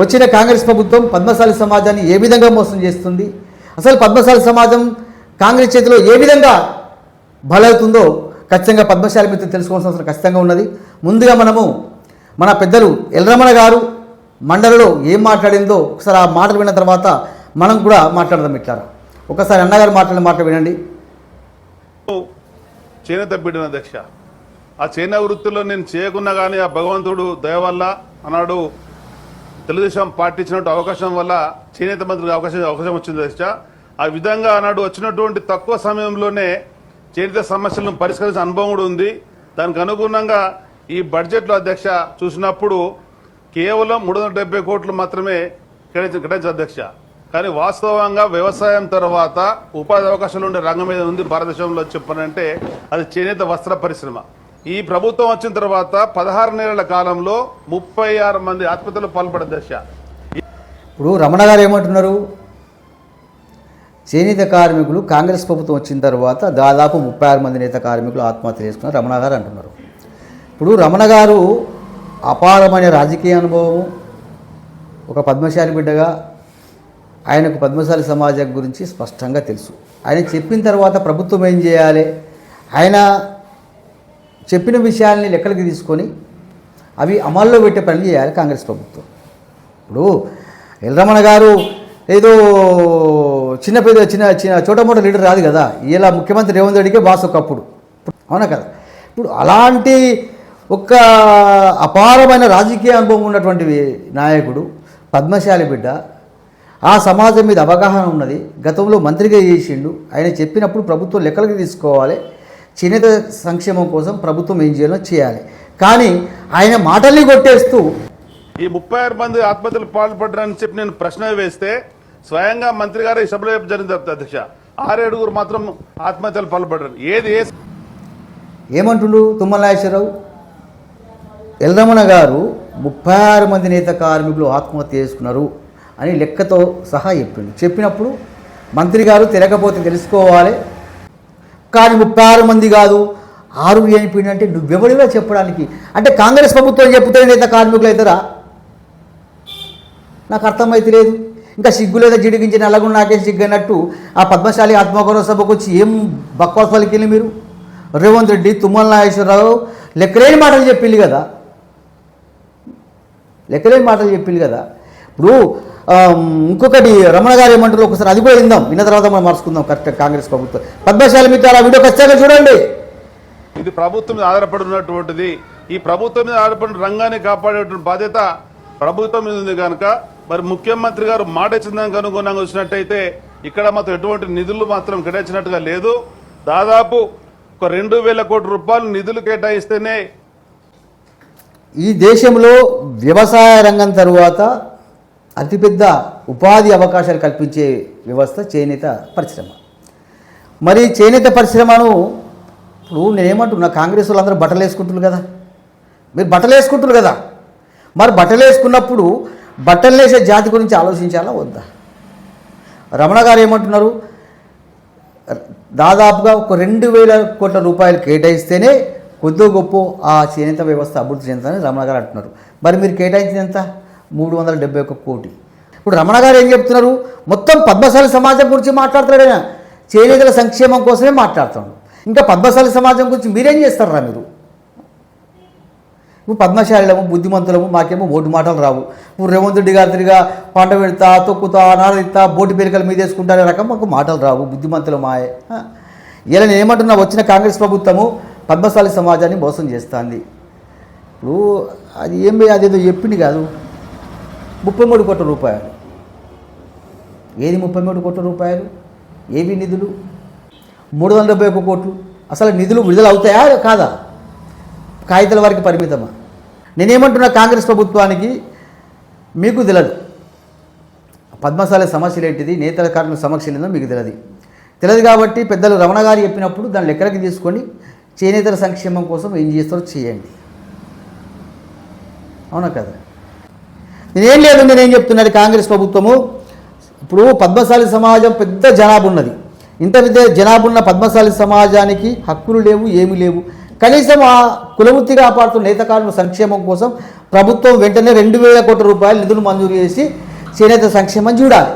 వచ్చిన కాంగ్రెస్ ప్రభుత్వం పద్మశాలి సమాజాన్ని ఏ విధంగా మోసం చేస్తుంది? అసలు పద్మశాలి సమాజం కాంగ్రెస్ చేతిలో ఏ విధంగా బలవుతుందో ఖచ్చితంగా పద్మశాలి మిత్రులు తెలుసుకోవాల్సిన అవసరం ఖచ్చితంగా ఉన్నది. ముందుగా మనము మన పెద్దలు ఎల్రమణ గారు మండలిలో ఏం మాట్లాడిందో ఒకసారి ఆ మాటలు విన్న తర్వాత మనం కూడా మాట్లాడదాం ఇట్లా. ఒకసారి అన్నగారు మాట్లాడిన మాట వినండి. చేనేత బిడ్డన అధ్యక్ష. ఆ చేనేత వృత్తిలో నేను చేయకున్నా కానీ ఆ భగవంతుడు దయ వల్ల అన్నాడు తెలుగుదేశం పార్టీ ఇచ్చినట్టు అవకాశం వల్ల చేనేత మంత్రికి అవకాశం అవకాశం వచ్చింది దశ ఆ విధంగా ఆనాడు వచ్చినటువంటి తక్కువ సమయంలోనే చేనేత సమస్యలను పరిష్కరించే అనుభవం కూడా ఉంది. దానికి అనుగుణంగా ఈ బడ్జెట్లో అధ్యక్ష చూసినప్పుడు కేవలం మూడు వందల డెబ్బై కోట్లు మాత్రమే కేటాయించ అధ్యక్ష. కానీ వాస్తవంగా వ్యవసాయం తర్వాత ఉపాధి అవకాశాలు ఉండే రంగం మీద ఉంది భారతదేశంలో చెప్పనంటే అది చేనేత వస్త్ర పరిశ్రమ. ఈ ప్రభుత్వం వచ్చిన తర్వాత పదహారు నెలల కాలంలో ముప్పై ఆరు మంది ఆత్మహత్యలు పాల్పడే దశ. ఇప్పుడు రమణ గారు ఏమంటున్నారు? చేనేత కార్మికులు కాంగ్రెస్ ప్రభుత్వం వచ్చిన తర్వాత దాదాపు ముప్పై ఆరు మంది నేత కార్మికులు ఆత్మహత్య చేసుకున్నారు రమణ గారు అంటున్నారు. ఇప్పుడు రమణ గారు అపారమైన రాజకీయ అనుభవము ఒక పద్మశాలి బిడ్డగా ఆయనకు పద్మశాలి సమాజం గురించి స్పష్టంగా తెలుసు. ఆయన చెప్పిన తర్వాత ప్రభుత్వం ఏం చేయాలి? ఆయన చెప్పిన విషయాల్ని లెక్కలకి తీసుకొని అవి అమల్లో పెట్టే పని చేయాలి కాంగ్రెస్ ప్రభుత్వం. ఇప్పుడు ఎల్రమణ గారు ఏదో చిన్న పెద్ద చిన్న చిన్న చోటమోట లీడర్ రాదు కదా. ఇలా ముఖ్యమంత్రి రేవంత్ రెడ్డికే బాస్ ఒకప్పుడు. అవునా కదా? ఇప్పుడు అలాంటి ఒక అపారమైన రాజకీయ అనుభవం ఉన్నటువంటి నాయకుడు పద్మశాలి బిడ్డ ఆ సమాజం మీద అవగాహన ఉన్నది. గతంలో మంత్రిగా చేసిండు. ఆయన చెప్పినప్పుడు ప్రభుత్వం లెక్కలకి తీసుకోవాలి. చేనేత సంక్షేమం కోసం ప్రభుత్వం ఏం చేయాలో చేయాలి. కానీ ఆయన మాటల్ని కొట్టేస్తూ ఈ ముప్పై ఆరు మంది ఆత్మహత్యలు పాల్పడ్డారని చెప్పి నేను ప్రశ్న వేస్తే స్వయంగా మంత్రి గారు ఈ సభలో జరిగింది అధ్యక్ష? ఆరేడుగురు మాత్రం ఆత్మహత్యలు పాల్పడ్డారు. ఏది? ఏమంటుండు తుమ్మల నాగేశ్వరరావు? ఎల్రమణ గారు ముప్పై ఆరు మంది నేత కార్మికులు ఆత్మహత్య చేసుకున్నారు అని లెక్కతో సహా చెప్పిండు. చెప్పినప్పుడు మంత్రి గారు తిరగపోతే తెలుసుకోవాలి. కానీ ముప్పై ఆరు మంది కాదు ఆరు అనిపోయింది అంటే నువ్వెవడివా చెప్పడానికి. అంటే కాంగ్రెస్ ప్రభుత్వం చెప్తే నేత కార్మికులు అవుతారా నాకు అర్థమైతే లేదు. ఇంకా సిగ్గు లేదా జిడిగించి నల్లగుండ నాకేసి సిగ్గనట్టు ఆ పద్మశాలి ఆత్మగౌరవ సభకు వచ్చి ఏం బక్వాస్ పలికింది మీరు? రేవంత్ రెడ్డి తుమ్మల నాగేశ్వరరావు లెక్కలేని మాటలు చెప్పింది కదా. లెక్కలేని మాటలు చెప్పింది కదా. ఇప్పుడు ఇంకొకటి రమణ గారు ఏమంటారు? ఒకసారి అది కూడా విందాం. విన్న తర్వాత మనం మార్చుకుందాం. కరెక్ట్ కాంగ్రెస్ ప్రభుత్వం. పద్మశాలి మిత్రాలు ఆ వీడియో ఖచ్చితంగా చూడండి. ఇది ప్రభుత్వం మీద ఆధారపడి ఉన్నటువంటిది. ఈ ప్రభుత్వం మీద ఆధారపడిన రంగాన్ని కాపాడేటువంటి బాధ్యత ప్రభుత్వం మీద ఉంది కనుక. మరి ముఖ్యమంత్రి గారు మాట ఇచ్చిన దానికి అనుగుణంగా వచ్చినట్టయితే ఇక్కడ మాత్రం ఎటువంటి నిధులు మాత్రం కేటాయించినట్టుగా లేదు. దాదాపు ఒక రెండు వేల కోట్ల రూపాయలు నిధులు కేటాయిస్తేనే ఈ దేశంలో వ్యవసాయ రంగం తరువాత అతిపెద్ద ఉపాధి అవకాశాలు కల్పించే వ్యవస్థ చేనేత పరిశ్రమ. మరి చేనేత పరిశ్రమను ఇప్పుడు నేనేమంటున్నా కాంగ్రెస్ వాళ్ళందరూ బట్టలు వేసుకుంటున్నారు కదా. మీరు బట్టలు వేసుకుంటున్నారు కదా. మరి బట్టలు వేసుకున్నప్పుడు బట్టలు వేసే జాతి గురించి ఆలోచించాలా వద్దా? రమణ గారు ఏమంటున్నారు దాదాపుగా ఒక రెండు వేల కోట్ల రూపాయలు కేటాయిస్తేనే కొద్ది గొప్ప ఆ చేనేత వ్యవస్థ అభివృద్ధి చెందుతుందని రమణ గారు అంటున్నారు. మరి మీరు కేటాయించింది ఎంత? మూడు వందల డెబ్బై ఒక్క కోటి. ఇప్పుడు రమణ గారు ఏం చెప్తున్నారు? మొత్తం పద్మశాలి సమాజం గురించి మాట్లాడుతున్నాడు ఆయన. చేనేతల సంక్షేమం కోసమే మాట్లాడుతున్నాడు. ఇంకా పద్మశాలి సమాజం గురించి మీరేం చేస్తారా మీరు? నువ్వు పద్మశాలిలము బుద్ధిమంతులము మాకేమో ఓటు మాటలు రావు. నువ్వు రేవంత్ రెడ్డి గారి తిరిగా పంట పెడతా తొక్కుతా అనాదిస్తా బోటి పేరికలు మీద వేసుకుంటానే రకం మాకు మాటలు రావు. బుద్ధిమంతులు మాయే. ఇలా నేను ఏమంటున్నా వచ్చిన కాంగ్రెస్ ప్రభుత్వము పద్మశాలి సమాజాన్ని మోసం చేస్తుంది. ఇప్పుడు అది ఏం అదేదో చెప్పింది కాదు. ముప్పై మూడు కోట్ల రూపాయలు. ఏది ముప్పై మూడు కోట్ల రూపాయలు? ఏవి నిధులు? మూడు వందల డెబ్బై ఒక్క కోట్లు. అసలు నిధులు విడుదల అవుతాయా? కాదా? కాగితాల వరకు పరిమితమా? నేనేమంటున్నా కాంగ్రెస్ ప్రభుత్వానికి మీకు తెలియదు పద్మశాల సమస్యలు ఏంటిది? నేతల కారణ సమస్యలు ఏందో మీకు తెలియదు తెలియదు కాబట్టి పెద్దలు రమణ గారు చెప్పినప్పుడు దాన్ని లెక్కలకి తీసుకొని చేనేతల సంక్షేమం కోసం ఏం చేస్తారో చేయండి. అవునా కదా? నేనేం లేదు నేనేం చెప్తున్నాడు కాంగ్రెస్ ప్రభుత్వము. ఇప్పుడు పద్మశాలి సమాజం పెద్ద జనాభా ఉన్నది ఇంత పెద్ద జనాభా ఉన్న పద్మశాలి సమాజానికి హక్కులు లేవు ఏమీ లేవు. కనీసం ఆ కులవృత్తి కాపాడుతున్న నేతకారుల సంక్షేమం కోసం ప్రభుత్వం వెంటనే రెండు వేల కోట్ల రూపాయలు నిధులు మంజూరు చేసి చేనేత సంక్షేమం చూడాలి.